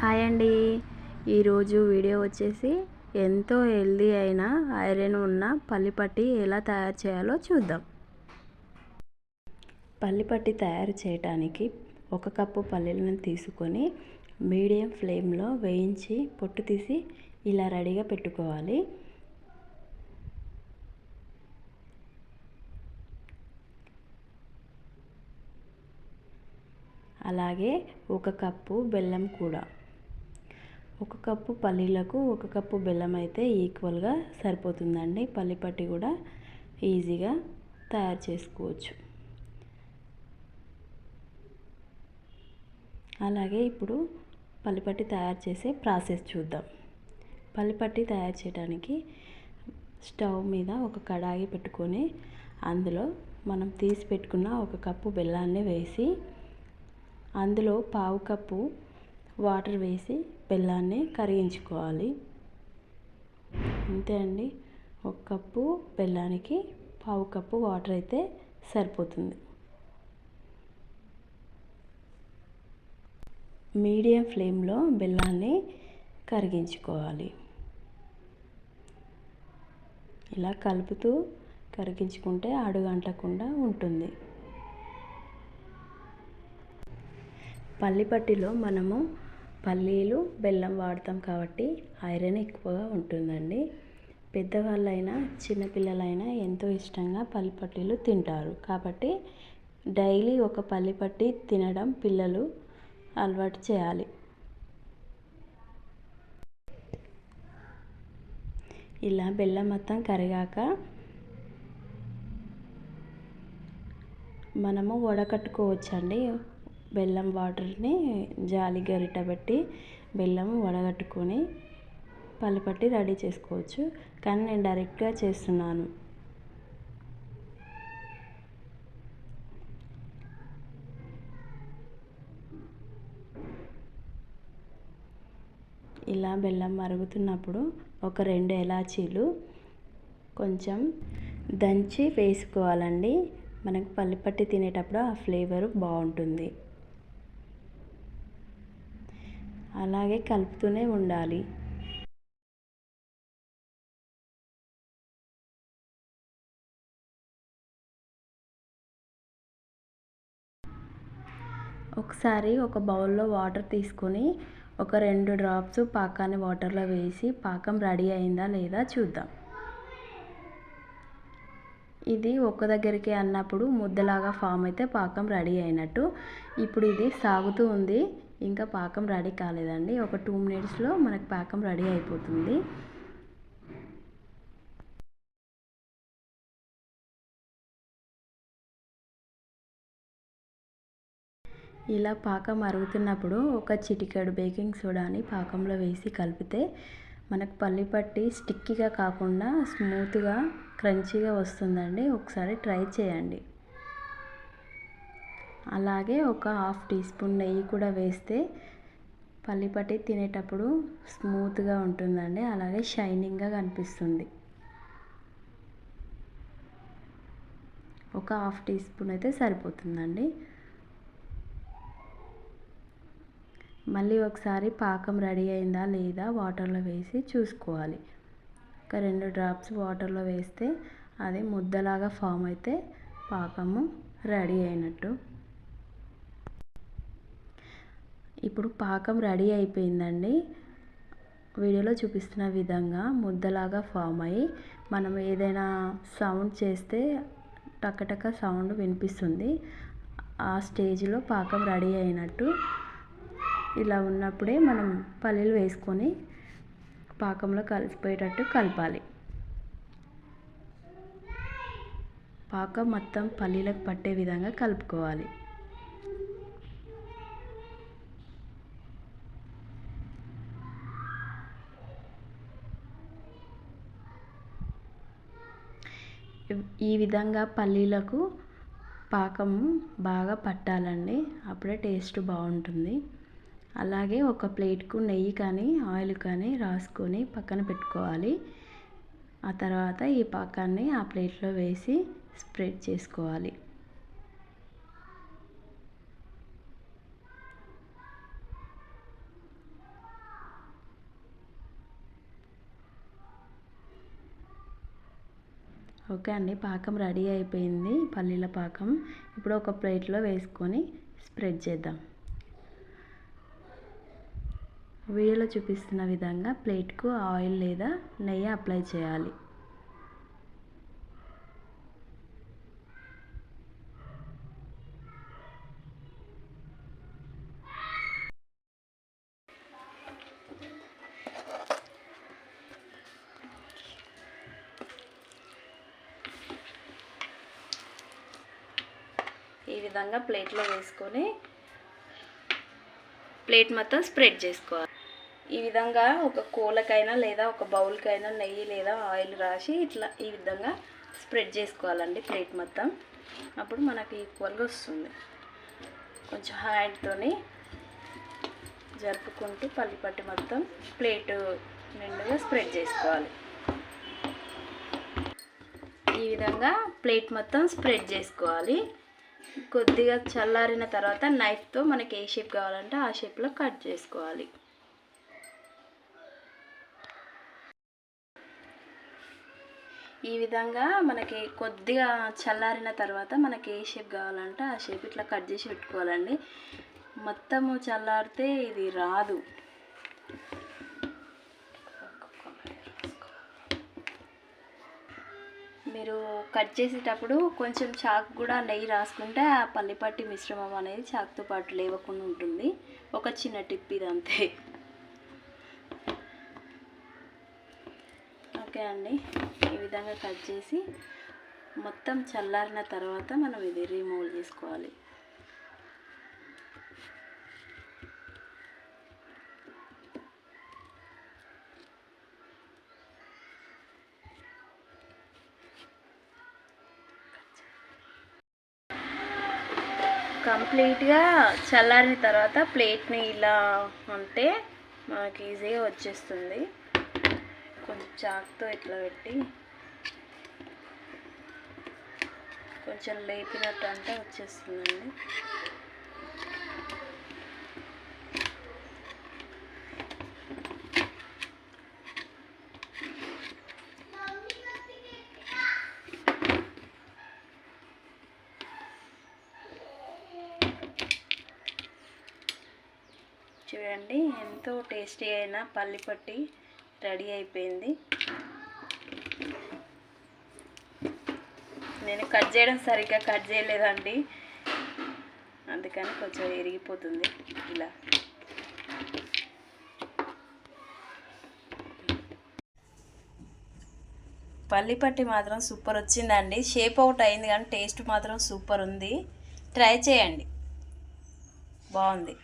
Hi అండి. ఈరోజు video వచ్చేసి ఎంతో హెల్దీ అయిన ఐరన్ ఉన్న పల్లిపట్టి ఎలా తయారు చేయాలో చూద్దాం. పల్లిపట్టి తయారు చేయడానికి ఒక కప్పు పల్లీలను తీసుకొని మీడియం ఫ్లేమ్లో వేయించి పొట్టు తీసి ఇలా రెడీగా పెట్టుకోవాలి. అలాగే ఒక కప్పు బెల్లం కూడా ఒక కప్పు పల్లీలకు ఒక కప్పు బెల్లం అయితే ఈక్వల్గా సరిపోతుందండి. పల్లిపట్టి కూడా ఈజీగా తయారు చేసుకోవచ్చు. అలాగే ఇప్పుడు పల్లిపట్టి తయారు చేసే ప్రాసెస్ చూద్దాం. పల్లిపట్టి తయారు చేయడానికి స్టవ్ మీద ఒక కడాయి పెట్టుకొని అందులో మనం తీసి పెట్టుకున్న ఒక కప్పు బెల్లాన్ని వేసి అందులో పావు కప్పు వాటర్ వేసి బెల్లాన్ని కరిగించుకోవాలి. అంతే అండి. ఒక కప్పు బెల్లానికి పావు కప్పు వాటర్ అయితే సరిపోతుంది. మీడియం ఫ్లేమ్లో బెల్లాన్ని కరిగించుకోవాలి. ఇలా కలుపుతూ కరిగించుకుంటే అడుగంటకుండా ఉంటుంది. పల్లిపట్టిలో మనము పల్లీలు బెల్లం వాడతాం కాబట్టి ఐరన్ ఎక్కువగా ఉంటుందండి. పెద్దవాళ్ళైనా చిన్నపిల్లలైనా ఎంతో ఇష్టంగా పల్లిపట్టీలు తింటారు. కాబట్టి డైలీ ఒక పల్లిపట్టి తినడం పిల్లలు అలవాటు చేయాలి. ఇలా బెల్లం మొత్తం కరిగాక మనము వడకట్టుకోవచ్చండి. బెల్లం వాటర్ని జాలి గరిట పెట్టి బెల్లం వడగట్టుకొని పల్లిపట్టి రెడీ చేసుకోవచ్చు. కానీ నేను డైరెక్ట్గా చేస్తున్నాను. ఇలా బెల్లం మరుగుతున్నప్పుడు ఒక రెండు ఎలాచీలు కొంచెం దంచి వేసుకోవాలండి. మనకు పల్లిపట్టి తినేటప్పుడు ఆ ఫ్లేవర్ బాగుంటుంది. అలాగే కలుపుతూనే ఉండాలి. ఒకసారి ఒక బౌల్లో వాటర్ తీసుకొని ఒక రెండు డ్రాప్స్ పాకాన్ని వాటర్లో వేసి పాకం రెడీ అయిందా లేదా చూద్దాం. ఇది ఒక్క దగ్గరికి అన్నప్పుడు ముద్దలాగా ఫామ్ అయితే పాకం రెడీ అయినట్టు. ఇప్పుడు ఇది సాగుతూ ఉంది. ఇంకా పాకం రెడీ కాలేదండి. ఒక టూ మినిట్స్లో మనకు పాకం రెడీ అయిపోతుంది. ఇలా పాకం అరుగుతున్నప్పుడు ఒక చిటికెడు బేకింగ్ సోడాని పాకంలో వేసి కలిపితే మనకు పల్లి పట్టి స్టిక్కీగా కాకుండా స్మూత్గా క్రంచీగా వస్తుందండి. ఒకసారి ట్రై చేయండి. అలాగే ఒక హాఫ్ టీ స్పూన్ నెయ్యి కూడా వేస్తే పల్లిపట్టి తినేటప్పుడు స్మూత్గా ఉంటుందండి. అలాగే షైనింగ్గా కనిపిస్తుంది. ఒక హాఫ్ టీ స్పూన్ అయితే సరిపోతుందండి. మళ్ళీ ఒకసారి పాకం రెడీ అయిందా లేదా వాటర్లో వేసి చూసుకోవాలి. ఒక రెండు డ్రాప్స్ వాటర్లో వేస్తే అది ముద్దలాగా ఫామ్ అయితే పాకము రెడీ అయినట్టు. ఇప్పుడు పాకం రెడీ అయిపోయిందండి. వీడియోలో చూపిస్తున్న విధంగా ముద్దలాగా ఫామ్ అయ్యి మనం ఏదైనా సౌండ్ చేస్తే టక్కటక్క సౌండ్ వినిపిస్తుంది. ఆ స్టేజ్లో పాకం రెడీ అయినట్టు ఇలా ఉన్నప్పుడే మనం పల్లీలు వేసుకొని పాకంలో కలిసిపోయేటట్టు కలపాలి. పాకం మొత్తం పల్లీలకు పట్టే విధంగా కలుపుకోవాలి. ఈ విధంగా పల్లీలకు పాకం బాగా పట్టాలండి. అప్పుడే టేస్ట్ బాగుంటుంది. అలాగే ఒక ప్లేట్కు నెయ్యి కానీ ఆయిల్ కానీ రాసుకొని పక్కన పెట్టుకోవాలి. ఆ తర్వాత ఈ పాకాన్ని ఆ ప్లేట్లో వేసి స్ప్రెడ్ చేసుకోవాలి. ఓకే అండి. పాకం రెడీ అయిపోయింది. పల్లీల పాకం ఇప్పుడు ఒక ప్లేట్లో వేసుకొని స్ప్రెడ్ చేద్దాం. వీడియోలో చూపిస్తున్న విధంగా ప్లేట్కు ఆయిల్ లేదా నెయ్యి అప్లై చేయాలి. ఈ విధంగా ప్లేట్లో వేసుకొని ప్లేట్ మొత్తం స్ప్రెడ్ చేసుకోవాలి. ఈ విధంగా ఒక కూలకైనా లేదా ఒక బౌల్కైనా నెయ్యి లేదా ఆయిల్ రాసి ఇట్లా ఈ విధంగా స్ప్రెడ్ చేసుకోవాలండి ప్లేట్ మొత్తం. అప్పుడు మనకి ఈక్వల్గా వస్తుంది. కొంచెం హ్యాండ్తోని జరుపుకుంటూ పల్లిపట్టి మొత్తం ప్లేట్ నిండుగా స్ప్రెడ్ చేసుకోవాలి. ఈ విధంగా ప్లేట్ మొత్తం స్ప్రెడ్ చేసుకోవాలి. కొద్దిగా చల్లారిన తర్వాత నైఫ్తో మనకి ఏ షేప్ కావాలంటే ఆ షేప్లో కట్ చేసుకోవాలి. ఈ విధంగా మనకి కొద్దిగా చల్లారిన తర్వాత మనకి ఏ షేప్ కావాలంటే ఆ షేప్ ఇట్లా కట్ చేసి పెట్టుకోవాలండి. మొత్తము చల్లారితే ఇది రాదు. మీరు కట్ చేసేటప్పుడు కొంచెం చాక్ కూడా నెయ్యి రాసుకుంటే ఆ పల్లిపట్టి మిశ్రమం అనేది చాక్తో పాటు లేవకుండా ఉంటుంది. ఒక చిన్న టిప్ ఇది అంతే ఓకే అండి. ఈ విధంగా కట్ చేసి మొత్తం చల్లారిన తర్వాత మనం ఇది రిమూవ్ చేసుకోవాలి. కంప్లీట్గా చల్లారిన తర్వాత ప్లేట్ని ఇలా అంటే మనకి ఈజీగా వచ్చేస్తుంది. కొంచెం చాక్తో ఇట్లా పెట్టి కొంచెం లేపినట్టు అంటే వచ్చేస్తుందండి. చూడండి ఎంతో టేస్టీ అయిన పల్లిపట్టి రెడీ అయిపోయింది. నేను కట్ చేయడం సరిగ్గా కట్ చేయలేదండి. అందుకని కొంచెం ఎరిగిపోతుంది ఇలా. పల్లిపట్టి మాత్రం సూపర్ వచ్చిందండి. షేప్ అవుట్ అయింది కానీ టేస్ట్ మాత్రం సూపర్ ఉంది. ట్రై చేయండి. బాగుంది.